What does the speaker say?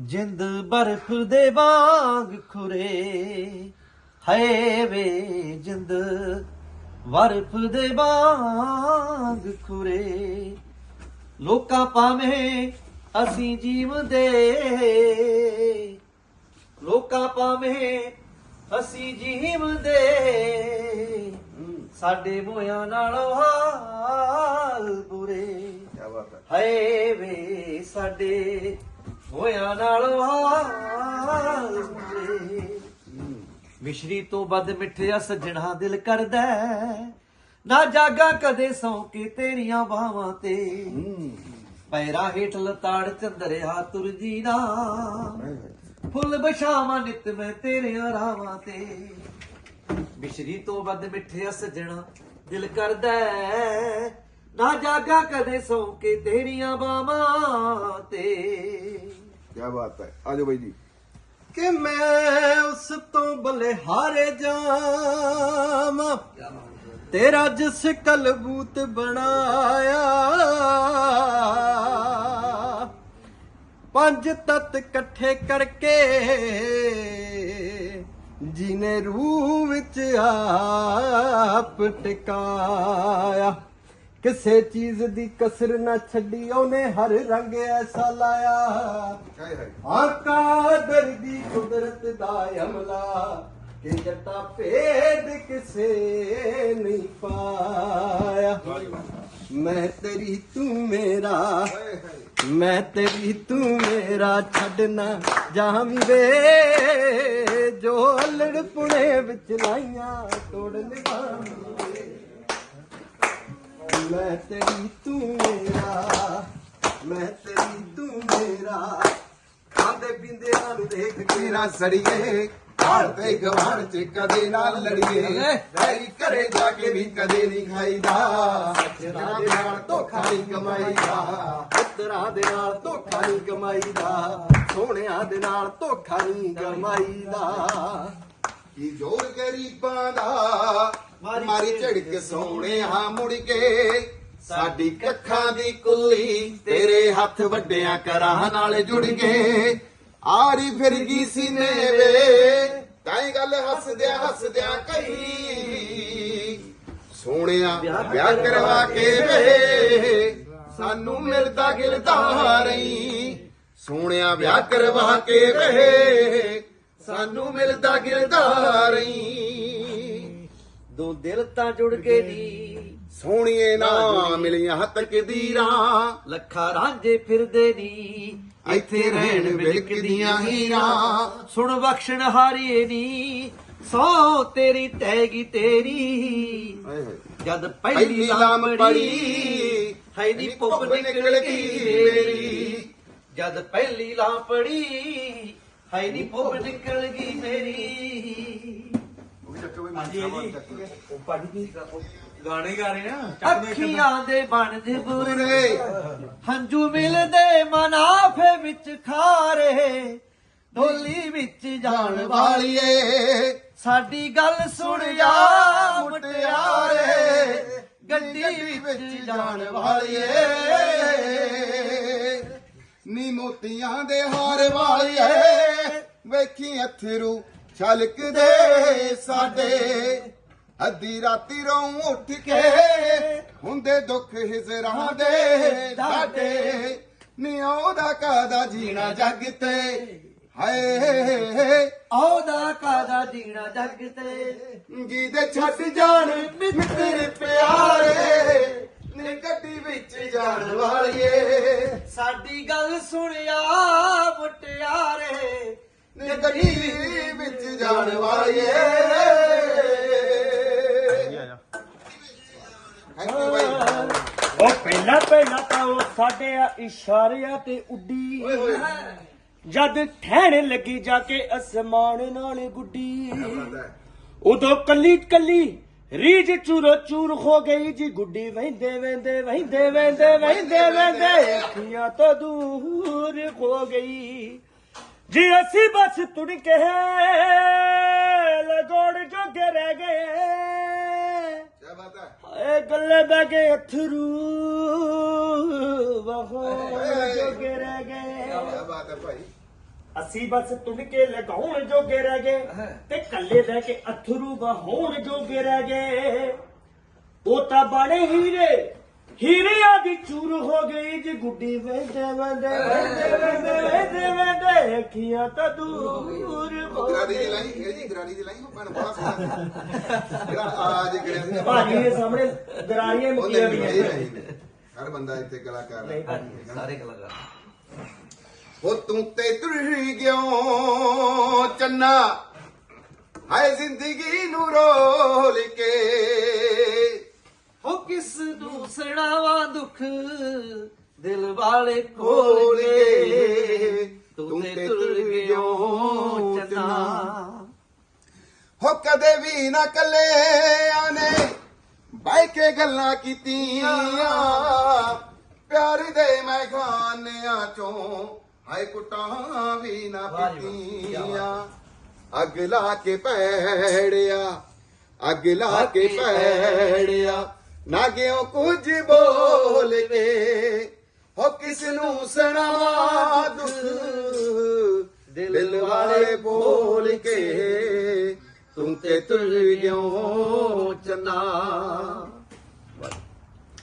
ਜਿੰਦ ਬਰਫ ਦੇ ਵਾਂਗ ਖੁਰੇ। ਹਏ ਵੇ ਜਿੰਦ ਬਰਫ ਦੇ ਵਾਂਗ ਖੁਰੇ। ਲੋਕਾਂ ਪਾਵੇਂ ਅਸੀਂ ਜੀਵਦੇ ਲੋਕਾਂ ਪਾਵੇਂ ਅਸੀਂ ਜੀਵਦੇ ਸਾਡੇ ਮੋਇਆਂ ਨਾਲੋਂ ਹਾਲ ਬੁਰੇ। ਕੀ ਬਾਤ ਹੈ। ਹਏ ਵੇ ਸਾਡੇ ਹੋਇਆ ਨਾਲ ਹਾਲ ਮਿਸ਼ਰੀ ਤੋਂ ਵੱਧ ਮਿੱਠਿਆ ਸੱਜਣਾ ਦਿਲ ਕਰਦਾ ਨਾ ਜਾਗਾ ਕਦੇ ਸੌਂ ਕੇ ਤੇਰੀਆਂ ਬਾਹਾਂ ਤੇ। ਪੈਰਾ ਹੇਠ ਲਤਾੜ ਚੰਦਰਿਆ ਤੁਰ ਜੀਦਾ ਫੁੱਲ ਬਸ਼ਾਵਾਂ ਨਿਤ ਮੈਂ ਤੇਰੇ ਰਾਵਾਂ ਤੇ। ਮਿਸ਼ਰੀ ਤੋਂ ਵੱਧ ਮਿੱਠਿਆ ਸੱਜਣਾ ਦਿਲ ਕਰਦਾ ਨਾ ਜਾਗਾ ਕਦੇ ਸੌਂ ਕੇ ਤੇਰੀਆਂ ਬਾਹਾਂ ਤੇ। ਕੀ ਬਾਤ ਹੈ। ਆਜੋ ਬਾਈ ਜੀ। ਕਿ ਮੈਂ ਉਸ ਤੋਂ ਬਲਿਹਾਰੇ ਜਾਵਾਂ। ਤੇਰਾ ਜਿਸ ਕਲਬੂਤ ਬਣਾਇਆ। ਪੰਜ ਤਤ ਇਕੱਠੇ ਕਰਕੇ ਜਿਨੇ ਰੂਹ ਵਿੱਚ ਆਪ ਟਿਕਾਇਆ। ਕਿਸੇ ਚੀਜ਼ ਦੀ ਕਸਰ ਨਾ ਛੱਡੀ ਉਹਨੇ ਹਰ ਰੰਗ ਐਸਾ ਲਾਇਆ। ਹਾਏ ਹਾਏ ਆਕਾ ਦਰਦੀ ਕੁਦਰਤ ਦਾ ਅਮਲਾ ਕਿ ਜੱਟਾ ਭੇਦ ਕਿਸੇ ਨਹੀਂ ਪਾਇਆ। ਮੈਂ ਤੇਰੀ ਤੂੰ ਮੇਰਾ ਮੈਂ ਤੇਰੀ ਤੂੰ ਮੇਰਾ ਛੱਡਣਾ ਜਾਮੀ ਵੇ ਜੋ ਅਲੜ ਪੁਣੇ ਵਿੱਚ ਲਾਈਆਂ ਤੋੜ ਨਿਭਾਵੀਂ ਮੈਂ ਤੇਰੀ ਤੂੰ ਮੇਰਾ, ਮੈਂ ਤੇਰੀ ਤੂੰ ਮੇਰਾ। ਆਂਦੇ ਬਿੰਦਿਆਂ ਨੂੰ ਦੇਖ ਕੇ ਤੇਰਾ ਸੜੀਏ ਹਾਲ ਤੇ ਗਵਾਨ ਚ ਕਦੇ ਨਾ ਲੜੀਏ। ਵੈਰੀ ਘਰੇ ਜਾ ਕੇ ਵੀ ਕਦੇ ਨਹੀਂ ਖਾਈਦਾ। ਸੱਜਣਾ ਦੇ ਨਾਲ ਧੋਖਾ ਨਹੀਂ ਕਮਾਈਦਾ। ਪੁੱਤਰਾਂ ਦੇ ਨਾਲ ਧੋਖਾ ਨਹੀਂ ਕਮਾਈਦਾ। ਸੋਹਣਿਆਂ ਦੇ ਨਾਲ ਧੋਖਾ ਨਹੀਂ ਕਮਾਈਦਾ। ਕੀ ਜੋਰ ਗਰੀਬਾਂ ਦਾ ਮਾਰੀ ਝੜਕ ਸੋਹਣਿਆ। ਮੁੜ ਕੇ ਸਾਡੀ ਕੱਖਾਂ ਦੀ ਕੁੱਲੀ ਤੇਰੇ ਹੱਥ ਵੱਡਿਆਂ ਕਰਾਂ ਨਾਲ ਜੁੜ ਗਏ ਆਰੀ ਫਿਰ ਗਈ ਸੀਨੇ ਵੇ। ਤਾਂ ਹੀ ਗੱਲ ਹੱਸਦਿਆਂ ਹੱਸਦਿਆਂ ਕਹੀ ਸੋਹਣਿਆ ਵਿਆਹ ਕਰਵਾ ਕੇ ਵੇ। ਸਾਨੂੰ ਮਿਲਦਾ ਗਿਲਦਾ ਰਹੀ ਸੋਹਣਿਆ ਵਿਆਹ ਕਰਵਾ ਕੇ ਵੇ। ਸਾਨੂੰ ਮਿਲਦਾ ਗਿਲਦਾ ਰਹੀ ਦੋ ਦਿਲ ਤਾਂ ਜੁੜ ਗਏ ਨੀ ਸੋਹਣੀਏ ਨਾ ਮਿਲੀਆਂ ਤਕਦੀਰਾਂ ਲੱਖਾਂ ਰਾਂਝੇ ਫਿਰਦੇ ਨੀ ਇੱਥੇ ਰਹਿਣ ਵਿਲਕਦੀਆਂ ਹੀਰਾਂ ਸੁਣ ਬਖਸ਼ਣ ਹਾਰੀਏ ਨੀ ਸੋ ਤੇਰੀ ਤੈਗੀ ਤੇਰੀ। ਜਦ ਪਹਿਲੀ ਲਾਮ ਪੜੀ ਹੈ ਨੀ ਪੁੱਪ ਨਿਕਲ ਗਈ ਮੇਰੀ। ਜਦ ਪਹਿਲੀ ਲਾਮ ਪੜੀ ਹੈ ਨੀ ਪੁੱਪ ਨਿਕਲ ਗਈ ਮੇਰੀ। ਉਹ ਭਾਜੀ ਕੀ ਗਾਣੇ ਗਾ ਰਹੇ ਆ ਚੱਕ ਦੇ ਅੱਖੀਆਂ ਦੇ ਬਣ ਦੇ ਬੁਰੇ। ਬੁਰੇ। ਹੰਝੂ ਮਿਲਦੇ ਮਨਾਫੇ ਵਿੱਚ ਖਾਰੇ ਢੋਲੀ ਵਿੱਚ ਜਾਣ ਵਾਲੀ ਵਾਲੀਏ। ਸਾਡੀ ਗੱਲ ਸੁਣ ਜਾ ਮੁਟਿਆਰੇ। ਗੱਡੀ ਵਿੱਚ ਜਾਣ ਵਾਲੀਏ। ਨੀ ਮੋਤੀਆਂ ਦੇ ਹਾਰ ਵਾਲੀਏ। ਵੇਖੀ ਅਥਰੂ ਛਲਕਦੇ ਸਾਡੇ। ਅੱਧੀ ਰਾਤੀ ਰੋਂ ਉੱਠ ਕੇ ਹੁੰਦੇ ਦੁੱਖ ਹਿਜ਼ਰਾਂ ਦੇ ਸਾਡੇ। ਨੀ ਉਹਦਾ ਕਾਦਾ ਜੀਣਾ ਜੱਗ ਤੇ? ਹਾਏ ਆਉਦਾ ਕਾਦਾ ਜੀਣਾ ਜੱਗ ਤੇ? ਜਿਹਦੇ ਛੱਡ ਜਾਣ ਮਿੱਤਰ ਪਿਆਰੇ ਨੀ ਗੱਡੀ ਵਿੱਚ ਜਾਣ ਵਾਲੀਏ। ਸਾਡੀ ਗੱਲ ਸੁਣਿਆ ਮੁਟਿਆਰੇ ਨੀ ਗੱਡੀ ਵਿੱਚ ਜਾਣ ਵਾਲੀਏ। ਥੈਂਕ ਯੂ ਬਾਈ ਉਹ ਪਹਿਲਾਂ ਪਹਿਲਾਂ ਤਾਂ ਉਹ ਸਾਡੇ ਆ ਇਸ਼ਾਰਿਆਂ ਤੇ ਉੱਡੀ। ਜਦ ਠਹਿਣ ਲੱਗੀ ਜਾ ਕੇ ਅਸਮਾਨ ਨਾਲ ਗੁੱਡੀ। ਉਦੋਂ ਕੱਲੀ ਕੱਲੀ ਰੀਜ ਚੂਰੋ ਚੂਰ ਹੋ ਗਈ ਜੀ। ਗੁੱਡੀ ਵਹਿੰਦੇ ਵਹਿੰਦੇ ਵਹਿੰਦੇ ਵਹਿੰਦੇ ਵਹਿੰਦੇ ਵਹਿੰਦੇ। ਅੱਖੀਆਂ ਤੋਂ ਦੂਰ ਹੋ ਗਈ। ਜੀ ਅਸੀਂ ਬਸ ਤੁੜ ਕੇ ਲਗੋੜ ਜੋਗੇ ਰਹਿ ਗਏ। ਕੀ ਬਾਤ ਹੈ? ਏ ਗੱਲੇ ਬਹਿ ਗਏ ਅਥਰੂ। ਵਹੋ ਜੋਗੇ ਰਹਿ ਗਏ। ਕੀ ਬਾਤ ਹੈ ਭਾਈ। ਅਸੀਂ ਬਸ ਤੁਣਕੇ ਲਗਾਉਣ ਜੋਗੇ ਰਹਿ ਗਏ। ਤੇ ਕੱਲੇ ਬਹਿ ਕੇ ਅਥਰੂ ਵਹਾਉਣ ਜੋਗੇ ਰਹਿ ਗਏ। ਉਹ ਤਾਂ ਬਣੇ ਹੀਰੇ ਹੀਰਿਆਂ ਦੀ ਚੂਰ ਹੋ ਗਈ ਜੀ ਗੁੱਡੀ ਵੇਂਦੇ ਵੇਂਦੇ ਵੇਂਦੇ ਵੇਂਦੇ ਵੇਂਦੇ ਵੇਂਦੇ ਅੱਖੀਆਂ ਤਾਂ ਦੂਰ ਹੋ ਗਰਾਰੀ ਦੀ ਗਈ ਲਾਈ ਇਹ ਜੀ ਗਰਾਰੀ ਦੀ ਲਾਈ ਭੈਣ ਬੜਾ ਸੋਹਣਾ ਜਿਹੜਾ ਭਾਜੀ ਦੇ ਸਾਹਮਣੇ ਦਰਾਰੀਆਂ ਉਹਨੇ ਮੁੱਕੀਆਂ ਵੀ ਹਰ ਬੰਦਾ ਇੱਥੇ ਕਲਾਕਾਰ ਹੈ। ਸਾਰੇ ਕਲਾਕਾਰ। ਉਹ ਤੂੰ ਤੇ ਤੁਰ ਗਿਓ ਚੰਨਾ? ਹਾਏ ਜ਼ਿੰਦਗੀ ਨੂੰ ਰੋਲ ਕੇ ਹੋ ਨੂੰ ਸੁਣਾਵਾ ਦੁੱਖ ਦਿਲ ਵਾਲੇ ਖੋਲ ਖੋਲ ਕੇ ਕੇ ਤੂੰ ਤੇ ਤੁਰ ਗਿਓ ਚੰਨਾ। ਹੋ ਕਦੇ ਵੀ ਨਾ ਕੱਲਿਆਂ ਨੇ ਬਹਿ ਕੇ ਗੱਲਾਂ ਕੀਤੀਆਂ। ਪਿਆਰ ਦੇ ਮੈਂ ਖਾਨਿਆਂ ਚੋਂ ਹਾਏ ਕੁੱਟਾਂ ਵੀ ਨਾ ਪੀਤੀਆਂ ਅੱਗ ਲਾ ਕੇ ਪੈੜਿਆ ਅੱਗ ਲਾ ਕੇ ਪੈੜਿਆ ਨਾ ਗਿਓ ਕੁਝ ਬੋਲ ਕੇ ਹੋ ਕਿਸ ਨੂੰ ਸੁਣਾਵਾ ਦੁੱਖ?